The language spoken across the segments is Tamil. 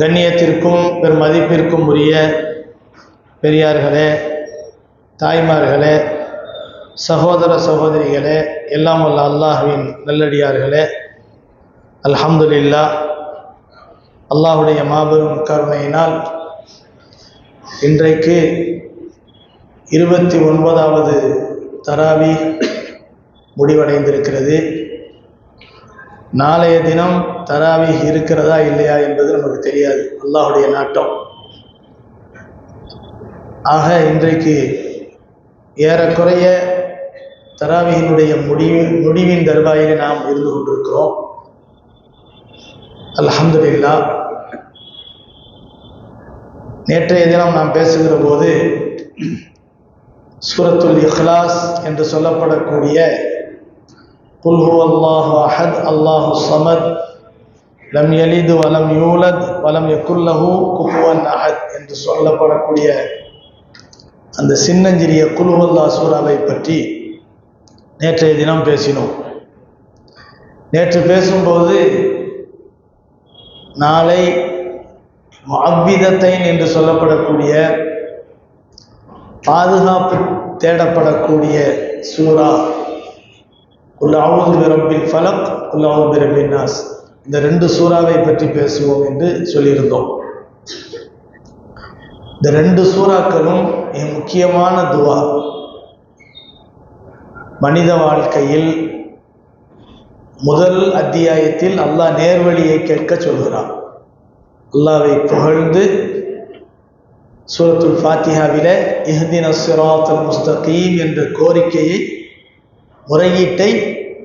கண்ணியத்திற்கும் பெரும் மதிப்பிற்கும் உரிய பெரியார்களே தாய்மார்களே சகோதர சகோதரிகளே எல்லாம் வல்ல அல்லாஹுவின் நல்லடியார்களே அல்ஹம்துலில்லா அல்லாஹுடைய மாபெரும் கருணையினால் இன்றைக்கு இருபத்தி ஒன்பதாவது தராவி முடிவடைந்திருக்கிறது. நாளைய தினம் தராவி இருக்கிறதா இல்லையா என்பது நமக்கு தெரியாது. அல்லாஹுடைய நாட்டம். ஆக இன்றைக்கு ஏறக்குறைய தராவியினுடைய முடிவு முடிவின் தருவாயிலே நாம் இருந்து கொண்டிருக்கிறோம். அல்ஹம்துலில்லா நேற்றைய தினம் நாம் பேசுகிற போது சூரத்துல் இஹ்லாஸ் என்று சொல்லப்படக்கூடிய குல்ஹு அல்லாஹு அஹத் அல்லாஹு சமத் லம் யலிது வலம் யூலத் வலம் யக்குல்லஹு குஃபுவன் அஹத் என்று சொல்லப்படக்கூடிய அந்த சின்னஞ்சிறிய குல்ஹுல்லா சூறாவை பற்றி நேற்றைய தினம் பேசினோம். நேற்று பேசும்போது நாளை அவ்விதத்தைன் என்று சொல்லப்படக்கூடிய பாதுகாப்பு தேடப்படக்கூடிய சூறா குல்லாவது பிரபின் ஃபலக் குல்லாவது பிரபின் நாஸ் இந்த ரெண்டு சூறாவை பற்றி பேசுவோம் என்று சொல்லியிருந்தோம். இந்த ரெண்டு சூறாக்களும் முக்கியமான துவா. மனித வாழ்க்கையில் முதல் அத்தியாயத்தில் அல்லாஹ் நேர்வழியை கேட்க சொல்கிறான். அல்லாவை புகழ்ந்து சூரத்துல் ஃபாத்திஹாவில இஹ்தின சிராத்தல் முஸ்தகீம் என்ற கோரிக்கையை முறையீட்டை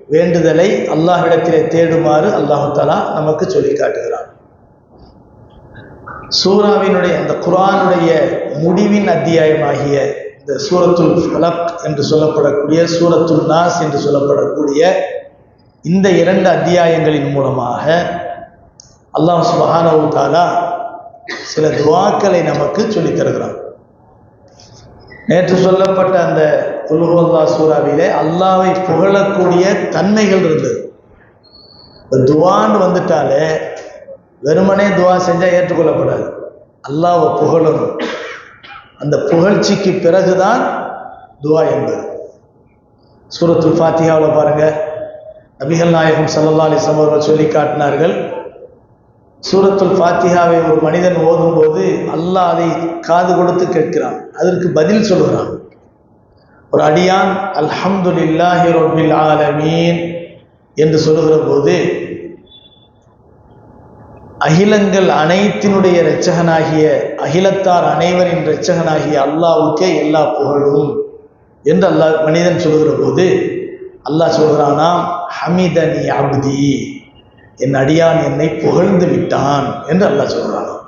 வேண்டுதலை அல்லாஹ்விடத்திலே தேடுமாறு அல்லாஹு தாலா நமக்கு சொல்லி காட்டுகிறான் சூராவினுடைய அந்த குரானுடைய முடிவின் அத்தியாயமாகிய இந்த சூரத்துல் ஃபலக் என்று சொல்லப்படக்கூடிய சூரத்துல் நாஸ் என்று சொல்லப்படக்கூடிய இந்த இரண்டு அத்தியாயங்களின் மூலமாக அல்லாஹ் சுபஹானவு தாலா சில துவாக்களை நமக்கு சொல்லித் தருகிறான் நேற்று சொல்லப்பட்ட அந்த குல்ஹுல்லா சூறாவிலே அல்லாவை புகழக்கூடிய தன்மைகள் இருந்தது. துவான்னு வந்துட்டாலே வெறுமனே துவா செஞ்சால் ஏற்றுக்கொள்ளப்படாது. அல்லாவை புகழணும். அந்த புகழ்ச்சிக்கு பிறகுதான் துவா என்பது. சூரத்து ஃபாத்தியாவில் பாருங்கள் நபிகள் நாயகம் சல்லா அலிஸ்லாம் அவர்கள் சொல்லி காட்டினார்கள். சூரத்துல் ஃபாத்திஹாவை ஒரு மனிதன் ஓதும்போது அல்லாஹ் அதை காது கொடுத்து கேட்கிறான். அதற்கு பதில் சொல்கிறான். ஒரு அடியான் அல்ஹம்துலில்லாஹி ரொபில் ஆலமீன் என்று சொல்லுகிற போது அகிலங்கள் அனைத்தினுடைய இரட்சகனாகிய அகிலத்தார் அனைவரின் இரட்சகனாகிய அல்லாவுக்கே எல்லா புகழும் என்று அல்லாஹ் மனிதன் சொல்லுகிற போது அல்லாஹ் சொல்கிறானாம் ஹமிதனி அபுதி என் அடியான் என்னை புகழ்ந்து விட்டான் என்று அல்லாஹ் சொல்கிறானாம்.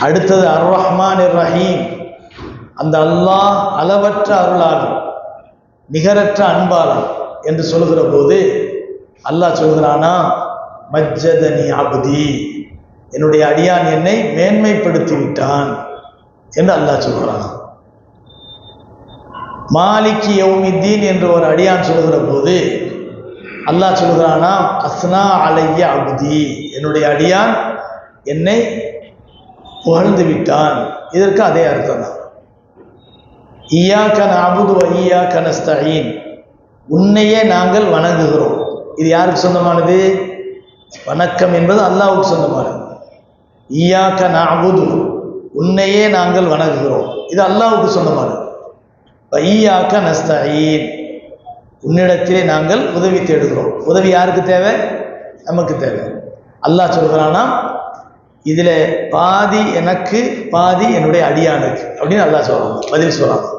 அடுத்தது அர் ரஹ்மான் ரஹீம் அந்த அல்லாஹ் அளவற்ற அருளாளர் நிகரற்ற அன்பாளர் என்று சொல்லுகிற போது அல்லாஹ் சொல்கிறானா மஜ்ஜதனி அபுதி என்னுடைய அடியான் என்னை மேன்மைப்படுத்தி விட்டான் என்று அல்லாஹ் சொல்கிறான். மாலிக்கு யௌமித்தீன் என்று ஒரு அடியான் சொல்லுகிற போது அல்லாஹ் சொல்கிறானா அஸ்னா அலைய அபுதி என்னுடைய அடியான் என்னை புகழ்ந்து விட்டான். இதற்கு அதே அர்த்தம் தான். ஈயா கன அபுது ஐயா கனஸ்தீன் உன்னையே நாங்கள் வணங்குகிறோம். இது யாருக்கு சொந்தமானது? வணக்கம் என்பது அல்லாவுக்கு சொந்தமானது. ஈயாக்க நாபுது உன்னையே நாங்கள் வணங்குகிறோம். இது அல்லாவுக்கு சொந்தமானது. ஈயாக்க நஸ்தகீன் உன்னிடத்திலே நாங்கள் உதவி தேடுகிறோம். உதவி யாருக்கு தேவை? நமக்கு தேவை. அல்லாஹ் சொல்கிறானா இதில் பாதி எனக்கு பாதி என்னுடைய அடியானுக்கு அப்படின்னு அல்லாஹ் சொல்கிறாங்க பதில் சொல்கிறாங்க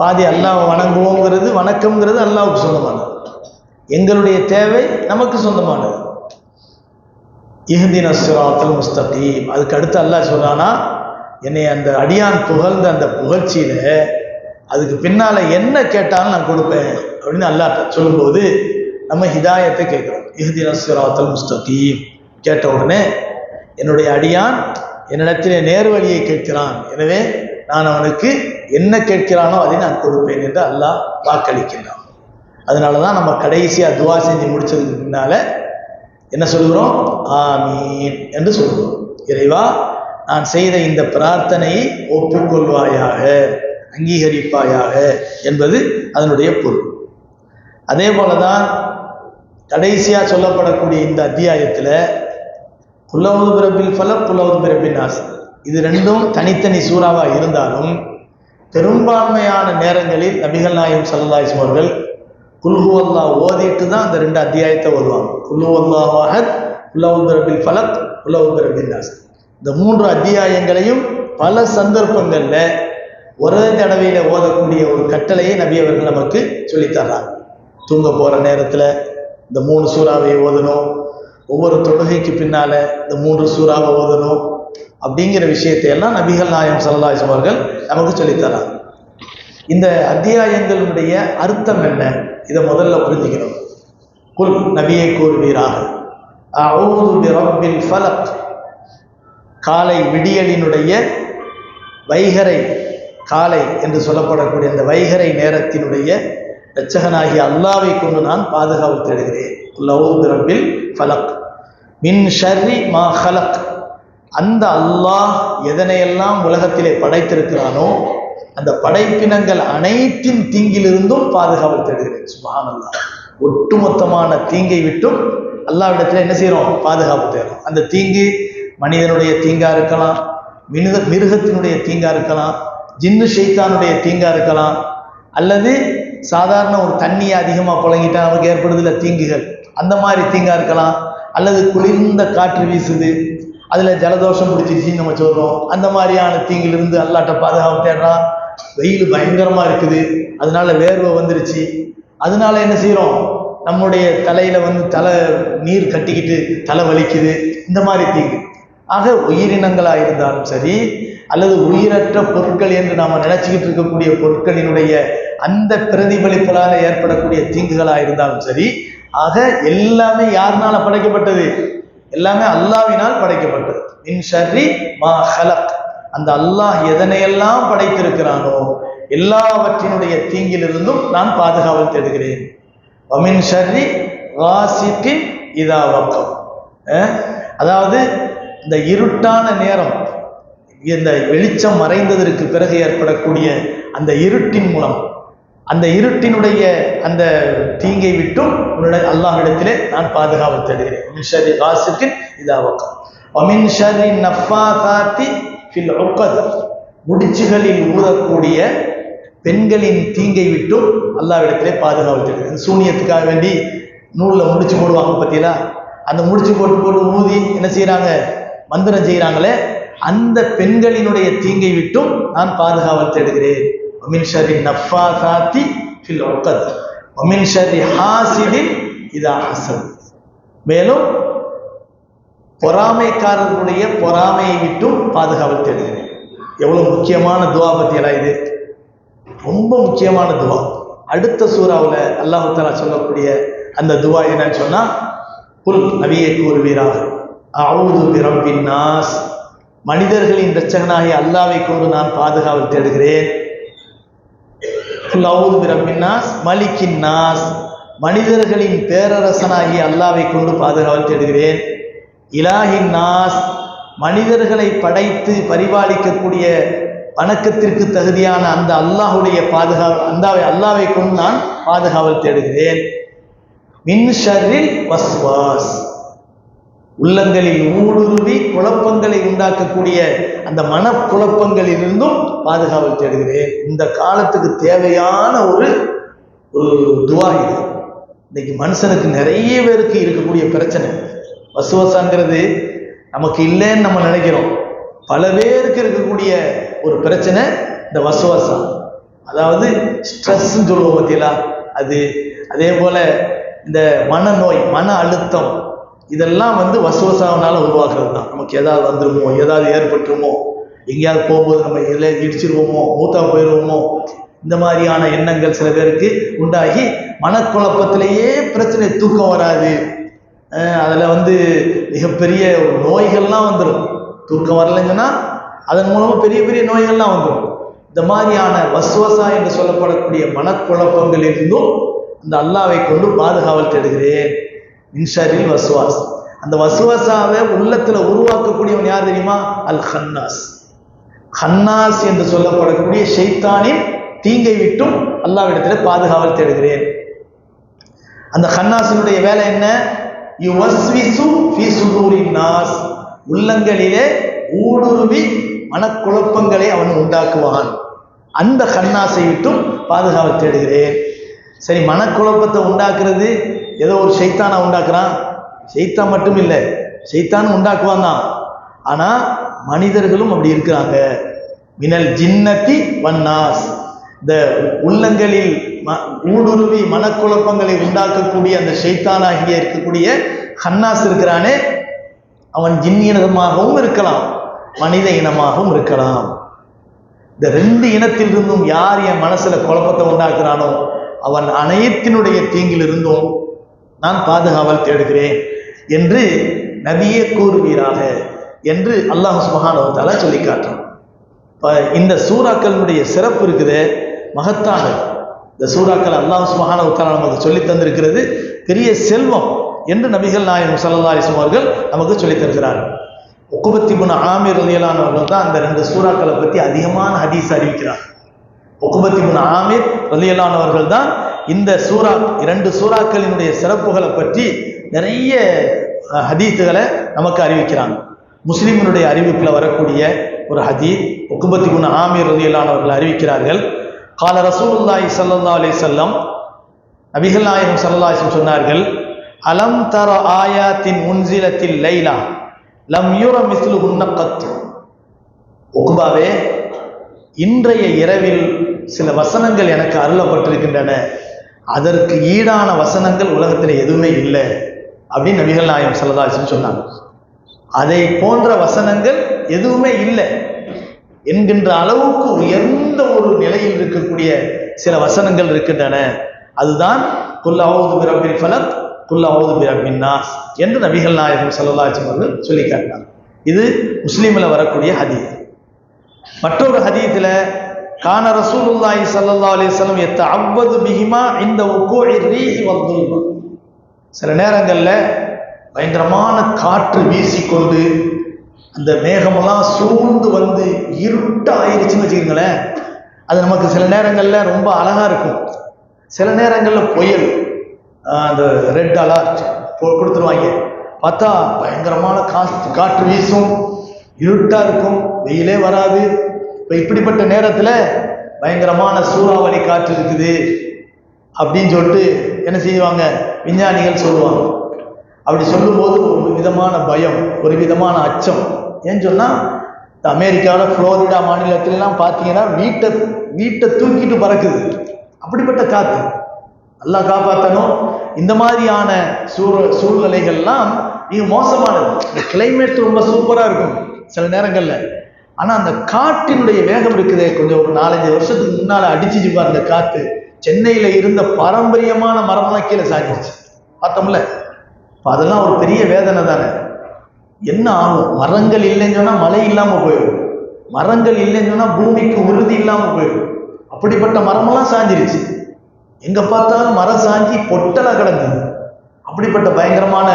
பாதி அல்லாஹ் வணங்குவோங்கிறது வணக்கம்ங்கிறது அல்லாவுக்கு சொந்தமானது. எங்களுடைய தேவை நமக்கு சொந்தமானது. இஹ்தின சுராத்தல் முஸ்தகீம். அதுக்கு அடுத்து அல்லாஹ் சொல்கிறானா என்னை அந்த அடியான் புகழ்ந்த அந்த புகழ்ச்சியில் அதுக்கு பின்னால் என்ன கேட்டாலும் நான் கொடுப்பேன் அப்படின்னு அல்லாட்ட சொல்லும்போது நம்ம ஹிதாயத்தை கேட்குறோம். இஹ்தின சுராத்தல் முஸ்தகீம். கேட்ட உடனே என்னுடைய அடியான் என்னிடத்திலே நேர்வழியை கேட்கிறான். எனவே நான் அவனுக்கு என்ன கேட்கிறானோ அதை நான் கொடுப்பேன் என்று அல்லாஹ் வாக்களிக்கின்றான். அதனால தான் நம்ம கடைசியாக துவா செஞ்சு முடிச்சதுக்கு முன்னால் என்ன சொல்கிறோம்? ஆமீன் என்று சொல்கிறோம். இறைவா நான் செய்த இந்த பிரார்த்தனையை ஒப்புக்கொள்வாயாக அங்கீகரிப்பாயாக என்பது அதனுடைய பொருள். அதே போல தான் கடைசியாக சொல்லப்படக்கூடிய இந்த அத்தியாயத்தில் புல்லவது பிறப்பில் ஃபலக் புல்லவது பிறப்பின் ஆசை இது ரெண்டும் தனித்தனி சூறாவாக இருந்தாலும் பெரும்பான்மையான நேரங்களில் நபிகள் நாயம் சல்லாஹிஸ்ம் அவர்கள் குல்ஹு அல்லா ஓதிட்டு தான் அந்த ரெண்டு அத்தியாயத்தை வருவாங்க குல்ஹு அல்லாஹ் குல்லவது பிறப்பில் ஃபலக் நாஸ். இந்த மூன்று அத்தியாயங்களையும் பல சந்தர்ப்பங்களில் ஒரே தடவையில் ஓதக்கூடிய ஒரு கட்டளையை நபி அவர்கள் நமக்கு சொல்லித்தர்றாங்க தூங்க போகிற நேரத்தில் இந்த மூணு சூறாவை ஓதணும். ஒவ்வொரு தொழுகைக்கு பின்னால் இந்த மூன்று சூறாவை ஓதணும். அப்படிங்கிற விஷயத்தை எல்லாம் நபிகள் நாயம் சல்லாஹம் அவர்கள் நமக்கு சொல்லித்தராங்க இந்த அத்தியாயங்களுடைய அர்த்தம் என்ன? இதை முதல்ல புரிஞ்சுக்கணும். குல் நபியை கூறுவீராக. ஃபலக். காலை விடியலினுடைய வைகரை காலை என்று சொல்லப்படக்கூடிய அந்த வைகரை நேரத்தினுடைய இரட்சகனாகிய அல்லாவை கொண்டு நான் பாதுகாப்பு தேடுகிறேன். லவுத் ரப்பில் ஃபலக். மின் ஷர்ரி மா ஹலக் அந்த அல்லாஹ் எதனையெல்லாம் உலகத்திலே படைத்திருக்கிறானோ அந்த படைப்பினங்கள் அனைத்தின் தீங்கிலிருந்தும் பாதுகாப்பு தேடுகிறேன். சுபான் அல்லா ஒட்டுமொத்தமான தீங்கை விட்டும் அல்லாவிடத்தில் என்ன செய்கிறோம் பாதுகாப்பு தேடுறோம். அந்த தீங்கு மனிதனுடைய தீங்கா இருக்கலாம் மிருக மிருகத்தினுடைய தீங்கா இருக்கலாம் ஜின்னு ஷைத்தானுடைய தீங்கா இருக்கலாம் அல்லது சாதாரண ஒரு தண்ணியை அதிகமாக புழங்கிட்டா நமக்கு ஏற்படுதில்ல தீங்குகள். அந்த மாதிரி தீங்கா இருக்கலாம் அல்லது குளிர்ந்த காற்று வீசுது அதில் ஜலதோஷம் பிடிச்சிருச்சின்னு நம்ம சொல்கிறோம் அந்த மாதிரியான தீங்கிலிருந்து அல்லாட்ட பாதுகாப்பு தேடுறான். வெயில் பயங்கரமாக இருக்குது. அதனால வேர்வை வந்துருச்சு. அதனால என்ன செய்கிறோம் நம்முடைய தலையில் வந்து தலை நீர் கட்டிக்கிட்டு தலை வலிக்குது. இந்த மாதிரி தீங்கு. ஆக உயிரினங்களாக இருந்தாலும் சரி அல்லது உயிரற்ற பொருட்கள் என்று நாம் நினைச்சுக்கிட்டு இருக்கக்கூடிய பொருட்களினுடைய அந்த பிரதிபலிப்புகளால் ஏற்படக்கூடிய தீங்குகளாக இருந்தாலும் சரி ஆக எல்லாமே யாருனால படைக்கப்பட்டது? எல்லாமே அல்லாவினால் படைக்கப்பட்டது. மின் ஷர்ரி மா ஹலக். அந்த அல்லாஹ் எதனையெல்லாம் படைத்திருக்கிறானோ எல்லாவற்றினுடைய தீங்கிலிருந்தும் நான் பாதுகாவல் தேடுகிறேன். வமின் ஷர்ரி ராசிக்கின் இதா வக்கம். அதாவது இந்த இருட்டான நேரம் இந்த வெளிச்சம் மறைந்ததற்கு பிறகு ஏற்படக்கூடிய அந்த இருட்டின் மூலம் அந்த இருட்டினுடைய அந்த தீங்கை விட்டும் உன்னுடைய அல்லாஹிடத்திலே நான் பாதுகாப்பு தேடுகிறேன். மின்ஷரி ராசிக்கின் இதாவக்கம் ஒமின் ஷரி ஃபில் முடிச்சுகளில் ஊறக்கூடிய பெண்களின் தீங்கை விட்டும் அல்லாவிடத்திலே பாதுகாப்பு தேடுகிறேன். சூனியத்துக்காக வேண்டி நூலில் முடிச்சு போடுவாங்க பார்த்தீங்களா? அந்த முடிச்சு போட்டு போட்டு ஊதி என்ன செய்கிறாங்க மந்திரம் செய்கிறாங்களே அந்த பெண்களினுடைய தீங்கை விட்டும் நான் பாதுகாவல் தேடுகிறேன். ஒமின் ஷரி நஃபாசாத்தி ஃபில் ஒக்கத் ஒமின் ஷரி ஹாசிதின் இதா ஹசன் மேலும் பொறாமைக்காரர்களுடைய பொறாமையை விட்டும் பாதுகாவல் தேடுகிறேன். எவ்வளவு முக்கியமான துவா பத்தியெல்லாம் இது? ரொம்ப முக்கியமான துவா. அடுத்த சூறாவில் அல்லாஹு தாலா சொல்லக்கூடிய அந்த துவா என்னன்னு சொன்னா புல் நவியை கூறுவீராக அவுது பிரம்பின் நாஸ். மனிதர்களின் இரட்சகனாகி அல்லாவை கொண்டு நான் பாதுகாவல் தேடுகிறேன். நாஸ் மலிக்கின் நாஸ். மனிதர்களின் பேரரசனாகி அல்லாவை கொண்டு பாதுகாவல் தேடுகிறேன். இலாஹின் நாஸ் மனிதர்களை படைத்து பரிபாலிக்கக்கூடிய வணக்கத்திற்கு தகுதியான அந்த அல்லாஹுடைய பாதுகா அந்த அல்லாவை கொண்டு நான் பாதுகாவல் தேடுகிறேன். மின் ஷர்ரில் வஸ்வாஸ். உள்ளங்களில் ஊடுருவி குழப்பங்களை உண்டாக்கக்கூடிய அந்த மனக்குழப்பங்களிலிருந்தும் பாதுகாவல் தேடுகிறேன். இந்த காலத்துக்கு தேவையான ஒரு ஒரு துவா இது. இன்னைக்கு மனுஷனுக்கு நிறைய பேருக்கு இருக்கக்கூடிய பிரச்சனை. வசுவசாங்கிறது நமக்கு இல்லைன்னு நம்ம நினைக்கிறோம். பல பேருக்கு இருக்கக்கூடிய ஒரு பிரச்சனை இந்த வசுவாசம் அதாவது ஸ்ட்ரெஸ்ன்னு சொல்லுவோம் பார்த்தீங்களா அது அதே போல இந்த மனநோய் மன அழுத்தம் இதெல்லாம் வந்து வசுவசாவனால உருவாகிறது தான் நமக்கு ஏதாவது வந்துருமோ ஏதாவது ஏற்பட்டுருமோ எங்கேயாவது போகும்போது நம்ம இதில் இடிச்சிருவோமோ மூத்தா போயிடுவோமோ இந்த மாதிரியான எண்ணங்கள் சில பேருக்கு உண்டாகி மனக்குழப்பத்திலேயே பிரச்சனை தூக்கம் வராது. அதில் வந்து மிகப்பெரிய நோய்கள்லாம் வந்துடும் தூக்கம் வரலைங்கன்னா அதன் மூலமாக பெரிய பெரிய நோய்கள்லாம் வந்துடும் இந்த மாதிரியான வசுவசா என்று சொல்லப்படக்கூடிய மனக்குழப்பங்களிலிருந்தும் இந்த அல்லாவை கொண்டு பாதுகாவல் தேடுகிறேன். மின்ஷரில் வசுவாஸ். அந்த வசுவசாவை உள்ளத்தில் உருவாக்கக்கூடியவன் யார் தெரியுமா? அல் ஹன்னாஸ் ஹன்னாஸ் என்று சொல்லப்படக்கூடிய ஷைத்தானின் தீங்கை விட்டும் அல்லாவிடத்தில் பாதுகாவல் தேடுகிறேன். அந்த ஹன்னாசினுடைய வேலை என்ன? நாஸ் உள்ளங்களிலே ஊடுருவி மனக்குழப்பங்களை அவன் உண்டாக்குவான். அந்த ஹன்னாசை விட்டும் பாதுகாவல் தேடுகிறேன். சரி மனக்குழப்பத்தை உண்டாக்குறது ஏதோ ஒரு சைத்தானை உண்டாக்குறான். ஷைத்தான் மட்டும் இல்லை ஷைத்தான் உண்டாக்குவான் தான். ஆனால் மனிதர்களும் அப்படி இருக்கிறாங்க. மினல் ஜின்னத்தி வன்னாஸ். இந்த உள்ளங்களில் ம- ஊடுருவி மனக்குழப்பங்களை உண்டாக்கக்கூடிய அந்த சைத்தானாகிய இருக்கக்கூடிய ஹன்னாஸ் இருக்கிறானே அவன் ஜின் இனமாகவும் இருக்கலாம் மனித இனமாகவும் இருக்கலாம். இந்த ரெண்டு இனத்திலிருந்தும் யார் என் மனசுல குழப்பத்தை உண்டாக்குறானோ அவன் அனைத்தினுடைய தீங்கிலிருந்தும் நான் பாதுகாவல் தேடுகிறேன் என்று நபியே கூறுவீராக என்று அல்லாஹ் சுபஹானஹு சொல்லி காட்டுறான். இந்த சூறாக்களினுடைய சிறப்பு இருக்குது மகத்தானது இந்த சூறாக்கள் அல்லாஹ் சுபஹானஹு நமக்கு சொல்லி தந்திருக்கிறது பெரிய செல்வம் என்று நபிகள் நாயகம் சல்லா அலைஹி அவர்கள் நமக்கு சொல்லி தருகிறார்கள். உக்குபத்தி முன் ஆமீர் ரலியலானவர்கள் தான் அந்த ரெண்டு சூறாக்களை பற்றி அதிகமான ஹதீஸ் அறிவிக்கிறார். ஒக்குபத்தி முன் ஆமீர் ரலியலானவர்கள் தான் இந்த சூறா இரண்டு சூறாக்களினுடைய சிறப்புகளை பற்றி நிறைய ஹதீத்துகளை நமக்கு அறிவிக்கிறாங்க. முஸ்லீம்களுடைய அறிவிப்பில் வரக்கூடிய ஒரு ஹதீத் உக்குபத்தி குண ஆமீர் ரலியல்லானவர்கள் அறிவிக்கிறார்கள். கால ரசூலுல்லாஹி சல்லா அலி சொல்லம் நபிகள் நாயகம் ஸல்லல்லாஹு சொன்னார்கள் அலம் தர ஆயாத்தின் முன்சிலத்தில் லைலா லம் யூர மிஸ்லு உன்னக்கத்து உகுபாவே இன்றைய இரவில் சில வசனங்கள் எனக்கு அருளப்பட்டிருக்கின்றன. அதற்கு ஈடான வசனங்கள் உலகத்தில் எதுவுமே இல்லை அப்படின்னு நபிகள் நாயம் ஸல்லல்லாஹு சொன்னாங்க. அதை போன்ற வசனங்கள் எதுவுமே இல்லை என்கின்ற அளவுக்கு உயர்ந்த ஒரு நிலையில் இருக்கக்கூடிய சில வசனங்கள் இருக்கின்றன. அதுதான் குல்லாவது பிரபின் ஃபலத் குல்லாவது பிரபின் நாஸ் என்று நபிகள் நாயகம் ஸல்லல்லாஹு அவர்கள் சொல்லி காட்டினார் இது முஸ்லீமில் வரக்கூடிய ஹதீத் மற்றொரு ஹதீத்தில் கான ரசூலுல்லாஹி சல்லா அலிஸ்லம் எத்த அவ்வது பிஹிமா இந்த ரீஹி வல்துல்ம சில நேரங்களில் பயங்கரமான காற்று வீசிக்கொண்டு அந்த மேகமெல்லாம் சூழ்ந்து வந்து இருட்டாக ஆயிடுச்சுன்னு வச்சுக்கோங்களேன். அது நமக்கு சில நேரங்களில் ரொம்ப அழகாக இருக்கும். சில நேரங்களில் புயல் அந்த ரெட் அலர்ட் கொடுத்துருவாங்க. பார்த்தா பயங்கரமான காற்று காற்று வீசும் இருட்டாக இருக்கும். வெயிலே வராது. இப்போ இப்படிப்பட்ட நேரத்தில் பயங்கரமான சூறாவளி காற்று இருக்குது அப்படின்னு சொல்லிட்டு என்ன செய்வாங்க? விஞ்ஞானிகள் சொல்லுவாங்க. அப்படி சொல்லும்போது ஒரு விதமான பயம் ஒரு விதமான அச்சம். ஏன்னு சொன்னால் இந்த அமெரிக்காவில் ஃப்ளோரிடா மாநிலத்திலலாம் பார்த்தீங்கன்னா வீட்டை வீட்டை தூக்கிட்டு பறக்குது. அப்படிப்பட்ட காற்று. நல்லா காப்பாற்றணும் இந்த மாதிரியான சூழ சூழ்நிலைகள்லாம் நீங்கள் மோசமானது. இந்த கிளைமேட் ரொம்ப சூப்பராக இருக்கும் சில நேரங்களில். ஆனால் அந்த காற்றினுடைய வேகம் இருக்குதே கொஞ்சம் ஒரு நாலஞ்சு வருஷத்துக்கு முன்னால் அடிச்சிச்சு அந்த காற்று சென்னையில் இருந்த பாரம்பரியமான மரம்லாம் கீழே சாஞ்சிருச்சு. பார்த்தோம்ல? இப்போ அதெல்லாம் ஒரு பெரிய வேதனை தானே. என்ன ஆகும்? மரங்கள் இல்லைன்னு சொன்னால் மழை இல்லாமல் போயிடும். மரங்கள் இல்லைன்னு சொன்னால் பூமிக்கு உறுதி இல்லாமல் போயிடும். அப்படிப்பட்ட மரமெல்லாம் சாஞ்சிருச்சு. எங்கே பார்த்தாலும் மரம் சாஞ்சி பொட்டலாக கிடந்தது அப்படிப்பட்ட பயங்கரமான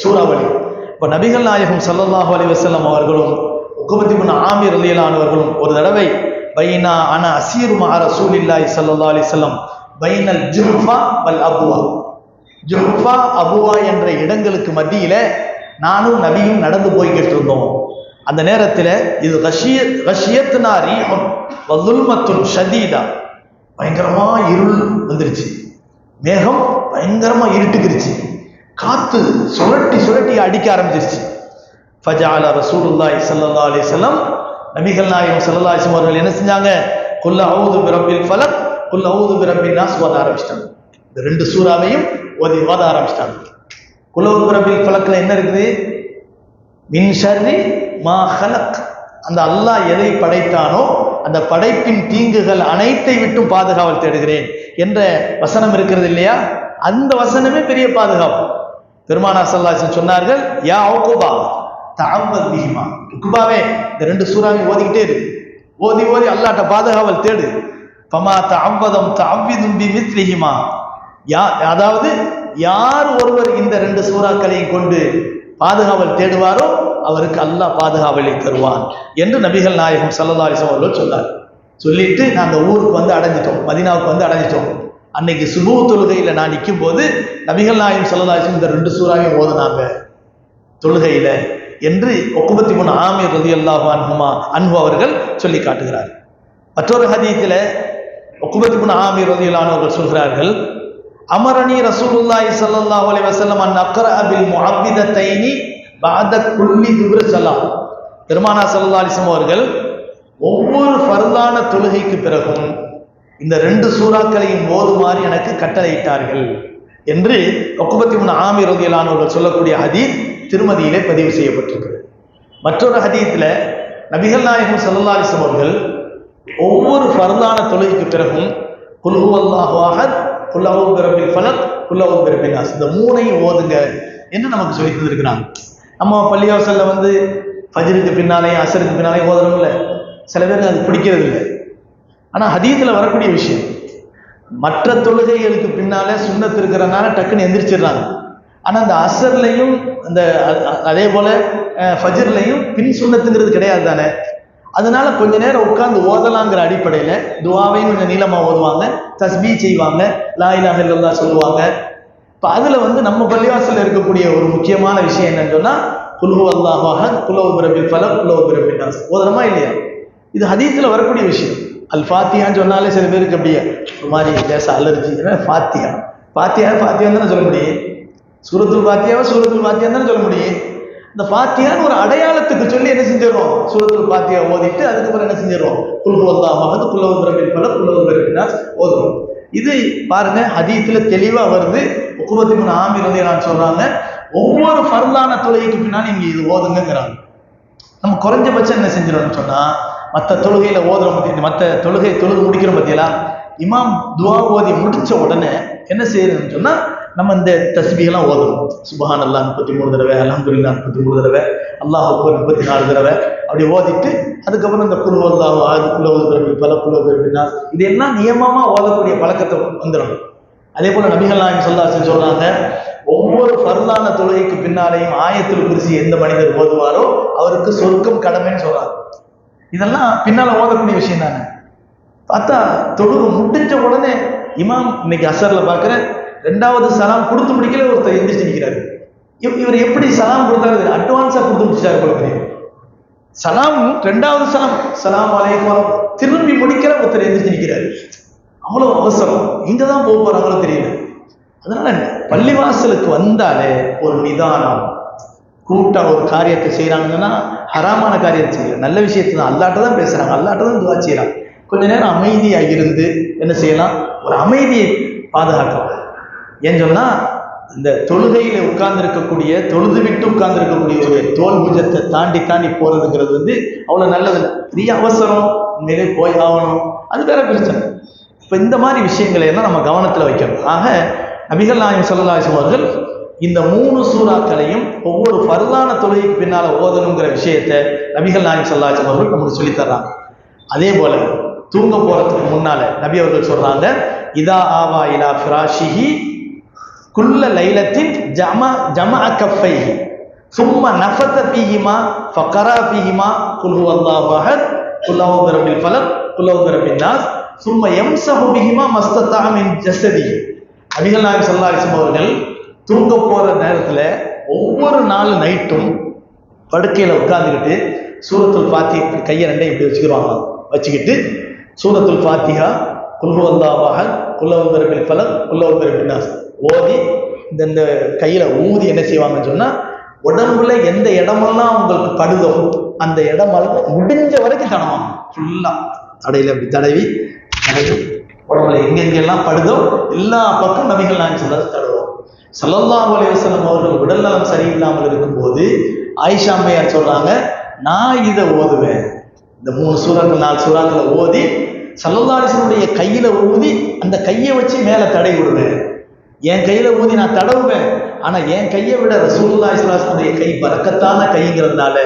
சூறாவளி. இப்போ நபிகள் நாயகம் சல்லல்லாஹு அலி வசல்லம் அவர்களும் உக்குபத்தி முன் ஆமீர் அலியலானவர்களும் ஒரு தடவை பைனா அன அசீர் மா ரசூலில்லாஹி சல்லா அலி சொல்லம் பைனல் ஜுஹ்ஃபா வல் அபுவா. ஜுஹ்ஃபா அபுவா என்ற இடங்களுக்கு மத்தியில நானும் நபியும் நடந்து போய்கிட்டு இருந்தோம் அந்த நேரத்தில் இது ரஷிய ரஷியத்னா ரீஹம் வல்லுல்மத்துன் ஷதீதா. பயங்கரமா இருள் வந்துருச்சு. மேகம் பயங்கரமா இருட்டுக்கிருச்சு. காத்து சுழட்டி சுழட்டி அடிக்க ஆரம்பிச்சிருச்சு. ஃபஜால ரசூலுல்லாய் சல்லா அலைஹி வஸல்லம். நபிகள் நாயகம் சல்லா அலைஹி அவர்கள் என்ன செஞ்சாங்க? குல்ல அஊது பிரப்பில் ஃபலக் குல் அவுது பிரப்பின் நாஸ் ஓத ஆரம்பிச்சிட்டாங்க. இந்த ரெண்டு சூறாவையும் ஓதி ஓத ஆரம்பிச்சிட்டாங்க. குல் அஊது பிரப்பில் என்ன இருக்குது? மின் ஷர்ரி மா ஹலக் அந்த அல்லாஹ் எதை படைத்தானோ அந்த படைப்பின் தீங்குகள் அனைத்தை விட்டும் பாதுகாவல் தேடுகிறேன் என்ற வசனம் இருக்கிறது இல்லையா? அந்த வசனமே பெரிய பாதுகாப்பு. பெருமானா சல்லாசன் சொன்னார்கள் யா உக்குபா தஅவ்வது பிஹிமா. ருக்குபாவே இந்த ரெண்டு சூறாவையும் ஓதிக்கிட்டே இரு. ஓதி ஓதி அல்லாட்ட பாதுகாவல் தேடு. பமா தாம்பதம் தஅவ்விதும் பி மித்லிஹிமா யா அதாவது யார் ஒருவர் இந்த ரெண்டு சூறாக்களையும் கொண்டு பாதுகாவல் தேடுவாரோ அவருக்கு அல்லாஹ் பாதுகாவலை தருவான் என்று நபிகள் நாயகம் சல்லதாரிசம் அவர்கள் சொன்னார் சொல்லிட்டு நாங்கள் ஊருக்கு வந்து அடைஞ்சிட்டோம் மதினாவுக்கு வந்து அடைஞ்சிட்டோம். அன்னைக்கு சுபு தொழுகையில் நான் நிற்கும் போது நபிகள் நாயகம் சல்லதாரிசம் இந்த ரெண்டு சூறாவையும் ஓதுனாங்க. தொழுகையில் என்று ஒக்குபத்தி மூணு ஆமீர் ரதி அல்லாஹு அன்புமா அன்பு அவர்கள் சொல்லி காட்டுகிறார். மற்றொரு ஹதீத்தில் ஒக்குபத்தி மூணு ஆமீர் ரதி அவர்கள் சொல்கிறார்கள் அமரணி ரசூலுல்லாஹி ஸல்லல்லாஹு அலைஹி வஸல்லம் அன் அக்ர பில் முஅவ்விதத்தைனி பாத குல்லி துப்ர சலாம் பெருமானா ஸல்லல்லாஹு அலைஹி வஸல்லம் அவர்கள் ஒவ்வொரு ஃபர்லான தொழுகைக்கு பிறகும் இந்த ரெண்டு சூறாக்களையும் ஓதுமாறு எனக்கு கட்டளையிட்டார்கள். என்று ஒக்குபத்தி மூணு ஆமீர் ரதி சொல்லக்கூடிய ஹதீஸ் திருமதியிலே பதிவு செய்யப்பட்டிருக்கிறது. மற்றொரு ஹதீத்தில் நபிகள் நாயகம் ஸல்லல்லாஹு அவர்கள் ஒவ்வொரு ஃபர்தான தொழுகைக்கு பிறகும் குல்ஹு அல்லாஹு அஹத் குல்லஹு ஃபலத் ஃபலக் குல்லஹு நாஸ் இந்த மூணையும் ஓதுங்க என்று நமக்கு சொல்லி தந்திருக்கிறாங்க. நம்ம பள்ளிவாசல்ல வந்து ஃபஜ்ருக்கு பின்னாலேயும் அசருக்கு பின்னாலேயும் ஓதுறோம்ல சில பேருக்கு அது பிடிக்கிறது இல்லை ஆனால் ஹதீத்தில் வரக்கூடிய விஷயம் மற்ற தொழுகைகளுக்கு பின்னாலே சுண்ணத்து இருக்கிறனால டக்குன்னு எந்திரிச்சிடுறாங்க. ஆனால் அந்த அசர்லையும் அந்த அதே போல ஃபஜர்லையும் ஃபஜ்ர்லையும் பின் சுண்ணத்துங்கிறது கிடையாது தானே? அதனால கொஞ்ச நேரம் உட்காந்து ஓதலாங்கிற அடிப்படையில் துவாவையும் கொஞ்சம் நீளமாக ஓதுவாங்க தஸ்பீ செய்வாங்க லா சொல்லுவாங்க. இப்போ அதில் வந்து நம்ம பள்ளிவாசலில் இருக்கக்கூடிய ஒரு முக்கியமான விஷயம் என்னன்னு சொன்னால் குல்ஹு அல்லாஹாக குலோ பிரபில் ஃபலக் குலோ பிரபில் ஓதுறமா இல்லையா? இது ஹதீஸில் வரக்கூடிய விஷயம். அல் ஃபாத்தியான்னு சொன்னாலே சில பேருக்கு அப்படியே ஒரு மாதிரி லேசா அலர்ஜி ஃபாத்தியா ஃபாத்தியா ஃபாத்தியான்னு தானே சொல்ல முடியும். சூரத்துல் ஃபாத்தியாவை சூரத்துல் ஃபாத்தியான்னு தானே சொல்ல முடியும். இந்த ஃபாத்தியான்னு ஒரு அடையாளத்துக்கு சொல்லி என்ன செஞ்சிடறோம்? சூரத்துல் ஃபாத்தியா ஓதிட்டு அதுக்கப்புறம் என்ன செஞ்சிடுவோம் குல்ஹு அல்லாஹாக குலவு பிரபில் ஃபலக் குலவு பிரபில் ஓதுறோம். இது பாருங்க ஹதீத்தில் தெளிவா வருது. முப்பத்தி மூணு ஆமி வந்து நான் சொல்கிறாங்க ஒவ்வொரு ஃபர்லான தொழுகைக்கு பின்னாடி நீங்க இது ஓதுங்கிறாங்க நம்ம குறைஞ்சபட்சம் என்ன செஞ்சிடணும்னு சொன்னா மற்ற தொழுகையில ஓதுறோம் மற்ற தொழுகை தொழுகு முடிக்கிறோம் பத்தியலா இமாம் துவா ஓதி முடிச்ச உடனே என்ன செய்யறதுன்னு சொன்னா நம்ம இந்த தஸ்பியெல்லாம் ஓதணும். சுபஹான் அல்லாஹ் முப்பத்தி மூணு தடவை அலமதுல்லா முப்பத்தி மூணு தடவை அல்லாஹ் அக்பர் முப்பத்தி நாலு தடவை அப்படி ஓதிட்டு அதுக்கப்புறம் இந்த குழு அல்லாஹ் ஆது குலோ பிறகு பல குலோ பிறகுனா இதெல்லாம் நியமமா ஓதக்கூடிய பழக்கத்தை வந்துடும் அதே போல நபிகள் நாயகம் சொல்லாசன் சொல்றாங்க ஒவ்வொரு ஃபர்லான தொழுகைக்கு பின்னாலேயும் ஆயத்தில் குறிச்சி எந்த மனிதர் ஓதுவாரோ அவருக்கு சொர்க்கம் கடமைன்னு சொல்றாங்க. இதெல்லாம் பின்னால ஓதக்கூடிய விஷயம் தானே? பார்த்தா தொழுகு முடிஞ்ச உடனே இமாம் இன்னைக்கு அசர்ல பார்க்குறேன் ரெண்டாவது சலாம் கொடுத்து முடிக்கல ஒருத்தர் எந்திரிச்சு நிற்கிறாரு இவர் எப்படி சலாம் கொடுத்தாரு அட்வான்ஸா கொடுத்து முடிச்சிட்டாரு போல தெரியும் சலாம் ரெண்டாவது சலாம் சலாம் அலைக்கும் திரும்பி முடிக்கிற ஒருத்தர் எந்திரிச்சு நிற்கிறாரு அவ்வளவு அவசரம். இங்கே தான் போக போறாங்களோ தெரியல. அதனால பள்ளிவாசலுக்கு வந்தாலே ஒரு நிதானம் கூட்டாக ஒரு காரியத்தை செய்கிறாங்கன்னா ஹராமான காரியத்தை செய்யலாம் நல்ல விஷயத்தை தான். அல்லாட்ட தான் பேசுகிறாங்க அல்லாட்ட தான் துவா செய்கிறாங்க கொஞ்ச நேரம் அமைதியாக இருந்து என்ன செய்யலாம்? ஒரு அமைதியை பாதுகாக்கலாம். ஏன்னு சொன்னால் இந்த தொழுகையில் உட்கார்ந்துருக்கக்கூடிய தொழுது விட்டு உட்கார்ந்துருக்கக்கூடிய ஒரு தோல் பூஜத்தை தாண்டி தாண்டி போகிறதுங்கிறது வந்து அவ்வளோ நல்லது பெரிய அவசரம் நிலை போய் ஆகணும். அது வேற பிரச்சனை. இப்போ இந்த மாதிரி விஷயங்களை எல்லாம் நம்ம கவனத்தில் வைக்கணும். ஆக நபிகள் நாயம் சொல்லலாசம் அவர்கள் இந்த மூணு சூறாக்களையும் ஒவ்வொரு ஃபர்லான தொழுகைக்கு பின்னால ஓதணுங்கிற விஷயத்தை நபிகள் நாயகம் சல்லாஹம் அவர்கள் நமக்கு சொல்லித் தர்றாங்க. அதே போல தூங்க போறதுக்கு முன்னால நபி அவர்கள் சொல்றாங்க இதா ஆவா இலா ஃபிராஷிஹி குல்ல லைலத்தின் ஜம ஜம கஃபை சும்மா நஃபத்த பீஹிமா ஃபக்கரா பீஹிமா குல்ஹு அல்லா பஹத் குல்லஹு பிரபில் ஃபலக் குல்லஹு பிரபின் நாஸ் சும்ம யம்சஹு பிஹிமா மஸ்ததா மின் நபிகள் நாயகம் ஸல்லல்லாஹு அவர்கள் தூங்க போற நேரத்துல ஒவ்வொரு நாள் நைட்டும் படுக்கையில உட்கார்ந்துக்கிட்டு சூரத்துல் பாத்தி இப்படி கையை ரெண்டையும் இப்படி வச்சுக்கிறாங்க வச்சுக்கிட்டு சூரத்துல் பாத்தியா குல்வந்தாவாக அல்லாஹ் பலம் பிரபில் ஃபலக் ஓதி இந்த இந்த கையில ஊதி என்ன செய்வாங்கன்னு சொன்னா உடம்புல எந்த இடமெல்லாம் உங்களுக்கு படுதோ அந்த இடமெல்லாம் முடிஞ்ச வரைக்கும் தடவாங்க. ஃபுல்லா தடையில அப்படி தடவி தடவி. உடம்புல எங்கெங்கெல்லாம் படுதோ எல்லா பக்கம் நபிகள் நான் சொல்றது தடவை சல்லல்லா அலைஹி அவர்கள் உடல் நலம் சரியில்லாமல் இருக்கும்போது ஆயிஷா அம்மையார் சொல்றாங்க நான் இதை ஓதுவேன். இந்த மூணு சூறாக்கள் நாலு சூறாக்களை ஓதி சல்லல்லாசனுடைய கையில ஊதி அந்த கையை வச்சு மேல தடை விடுவேன். என் கையில ஊதி நான் தடவுவேன். ஆனா என் கையை விட ரசூலுல்லாஹி ஸல்லல்லாஹு கை பறக்கத்தான கைங்கிறதுனால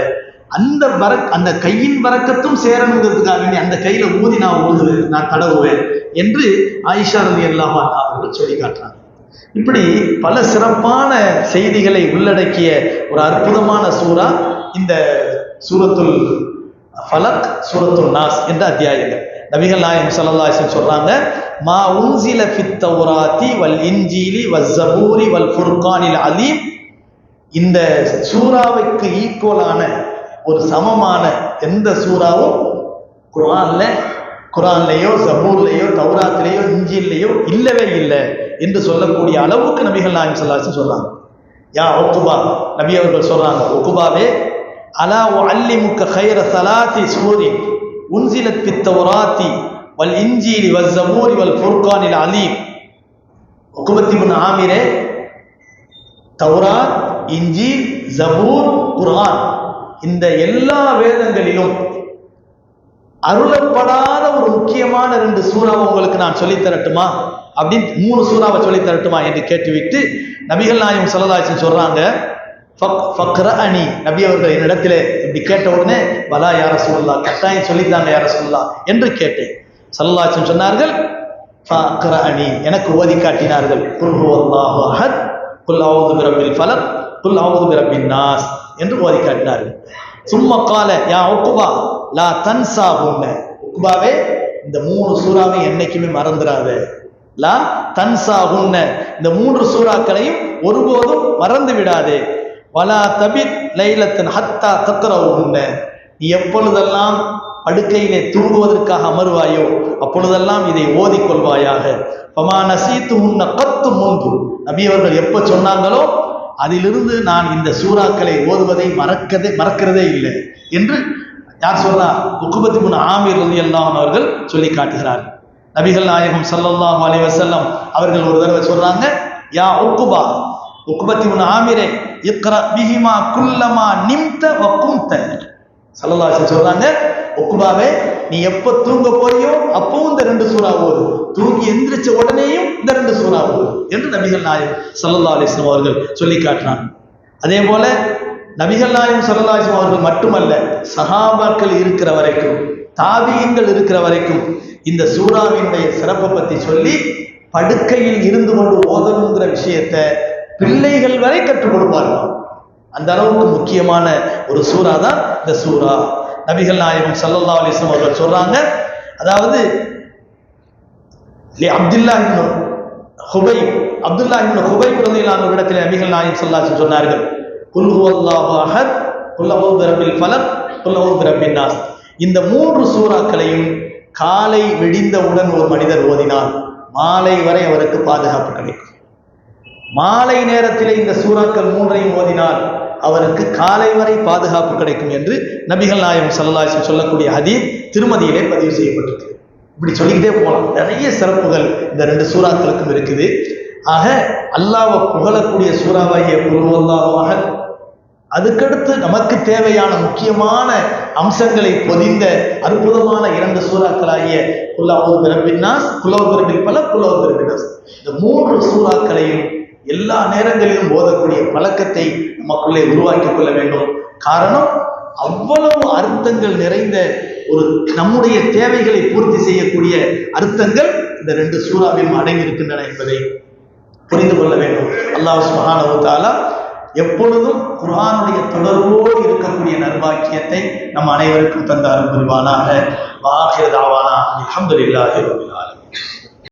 அந்த பரக் அந்த கையின் பரக்கத்தும் சேரணுங்கிறதுக்காக வேண்டி அந்த கையில ஊதி நான் ஊதுவேன் நான் தடவுவேன் என்று ஆயிஷா ரவி அல்லாமா அவர்கள் சொல்லி காட்டுறாங்க இப்படி பல சிறப்பான செய்திகளை உள்ளடக்கிய ஒரு அற்புதமான சூரா இந்த சூரத்துல் ஃபலக் சூரத்துல் நாஸ் என்ற அத்தியாயங்கள். நபிகள் நாயம் ஸல்லல்லாஹு சொல்றாங்க மா உன்சில ஃபித்தௌராத்தி வல் இன்ஜீலி வல் ஜபூரி வல் ஃபுர்கானில் அலீம். இந்த சூறாவுக்கு ஈக்குவலான ஒரு சமமான எந்த சூறாவும் குரான்ல குர்ஆன்லயோ ஜபூர்லயோ தௌராத்திலேயோ இஞ்சிலையோ இல்லவே இல்லை என்று சொல்லக்கூடிய அளவுக்கு நபிகள் நாயம் ஸல்லல்லாஹு சொல்றாங்க. யா ஒக்குபா நபி அவர்கள் சொல்றாங்க ஒக்குபாவே அலா அல்லி முக்க ஹைர சலாத்தி சூரி உன்சிலத் பித் தௌராத்தி வல் இன்ஜீலி வல் ஜபூரி வல் ஃபுர்கானில் அலீம். ஒக்குபத்தி முன் ஆமிரே தௌராத் இஞ்சி ஜபூர் குர்ஆன் இந்த எல்லா வேதங்களிலும் அருளப்படாத ஒரு முக்கியமான ரெண்டு சூறாவை உங்களுக்கு நான் சொல்லித் தரட்டுமா? அப்படின்னு மூணு சூறாவை சொல்லி தரட்டுமா என்று கேட்டுவிட்டு நபிகள் நாயம் சொல்லதாச்சும் சொல்றாங்க ஃபக் ஃபக்ர அணி நபி அவர்கள் என்னிடத்தில் இப்படி கேட்ட உடனே வலா யார சொல்லலா கட்டாயம் சொல்லித்தாங்க யார சொல்லலாம் என்று கேட்டேன். சல்லாச்சும் சொன்னார்கள் ஃபக்ர அணி எனக்கு ஓதி காட்டினார்கள் குல் ஹுவல்லாஹு அஹத் குல் அவுது பிரபில் ஃபலக் குல் அவுது பிரபின் நாஸ். என்று ஓதி காட்டினார்கள். சும்மா கால யா உக்குபா லா தன்சா உன்ன உக்குபாவே இந்த மூணு சூறாவை என்னைக்குமே மறந்துடாத லா தன்சா உன்ன. இந்த மூன்று சூறாக்களையும் ஒருபோதும் மறந்து விடாதே. வலா தபித் லைலத்தின் ஹத்தா தக்கரவு உன்ன. நீ எப்பொழுதெல்லாம் படுக்கையிலே தூங்குவதற்காக அமர்வாயோ அப்பொழுதெல்லாம் இதை ஓதிக்கொள்வாயாக. பமா நசீத்து உன்ன கத்து முன்பு. நபி அவர்கள் எப்ப சொன்னாங்களோ அதிலிருந்து நான் இந்த சூறாக்களை ஓதுவதை மறக்கதே மறக்கிறதே இல்லை என்று யார் சொல்றா? முக்குபத்தி முன் ஆமீர் ரதி அல்லாஹன் அவர்கள் சொல்லி காட்டுகிறார். நபிகள் நாயகம் சல்லல்லாஹு அலி வசல்லம் அவர்கள் ஒரு தடவை சொல்றாங்க யா உக்குபா உக்குபத்தி முன் ஆமீரே இக்ரா பிஹிமா குல்லமா நிம்த வ கும்த. சொல்றாங்க ஒக்குபாவே நீ எப்ப தூங்க போறியோ அப்பவும் இந்த ரெண்டு சூறா ஓது. தூங்கி எந்திரிச்ச உடனேயும் இந்த ரெண்டு சூறா ஓது. என்று நபிகள் நாயகம் சல்லா அலிஸ்லாம் அவர்கள் சொல்லி காட்டினான் அதே போல நபிகள் நாயகம் ஸல்லல்லாஹு அலைஹி அவர்கள் மட்டுமல்ல சகாபாக்கள் இருக்கிற வரைக்கும் தாபியங்கள் இருக்கிற வரைக்கும் இந்த சூறாவினுடைய சிறப்பை பத்தி சொல்லி படுக்கையில் இருந்து கொண்டு ஓதணுங்கிற விஷயத்த பிள்ளைகள் வரை கற்றுக் கொடுப்பார்கள். அந்த அளவுக்கு முக்கியமான ஒரு சூறா தான் இந்த சூறா. நபிகள் நாயகம் ஸல்லல்லாஹு அலிஸ்லாம் அவர்கள் சொல்றாங்க. அதாவது அப்துல்லா ஹுபை அப்துல்லா இப்னு ஹுபை ரலியல்லாஹு இடத்தில் நபிகள் நாயகம் ஸல்லல்லாஹு சொன்னார்கள் குல் ஹுவல்லாஹு அஹத் குல் ஃபலக் நாஸ். இந்த மூன்று சூறாக்களையும் காலை விடிந்தவுடன் ஒரு மனிதர் ஓதினார். மாலை வரை அவருக்கு பாதுகாப்பு கிடைக்கும். மாலை நேரத்திலே இந்த சூறாக்கள் மூன்றையும் ஓதினால் அவருக்கு காலை வரை பாதுகாப்பு கிடைக்கும் என்று நபிகள் நாயகம் சல்லாஹ் சொல்லக்கூடிய ஹதீஸ் திருமதியிலே பதிவு செய்யப்பட்டிருக்கு. இப்படி சொல்லிக்கிட்டே போகலாம். நிறைய சிறப்புகள் இந்த ரெண்டு சூறாக்களுக்கும் இருக்குது. ஆக அல்லாவை புகழக்கூடிய சூறாவாகிய குருவல்லாவாக அதுக்கடுத்து நமக்கு தேவையான முக்கியமான அம்சங்களை பொதிந்த அற்புதமான இரண்டு சூறாக்களாகிய குல்லாவது பிறப்பின்னாஸ் குல்லாவது பிறப்பில் பல குல்லாவது பிறப்பின்னாஸ் இந்த மூன்று சூறாக்களையும் எல்லா நேரங்களிலும் ஓதக்கூடிய பழக்கத்தை நமக்குள்ளே உருவாக்கிக் கொள்ள வேண்டும். காரணம் அவ்வளவு அர்த்தங்கள் நிறைந்த ஒரு நம்முடைய தேவைகளை பூர்த்தி செய்யக்கூடிய அர்த்தங்கள் இந்த ரெண்டு சூறாவிலும் அடங்கியிருக்கின்றன என்பதை புரிந்து கொள்ள வேண்டும். அல்லாஹ் சுபஹானஹு தஆலா எப்பொழுதும் குரானுடைய தொடர்போடு இருக்கக்கூடிய நர்பாக்கியத்தை நம் அனைவருக்கும் தந்த அருள் புரிவானாக. வாஹிர் அலமதுல்லாஹி ஆலமீன்.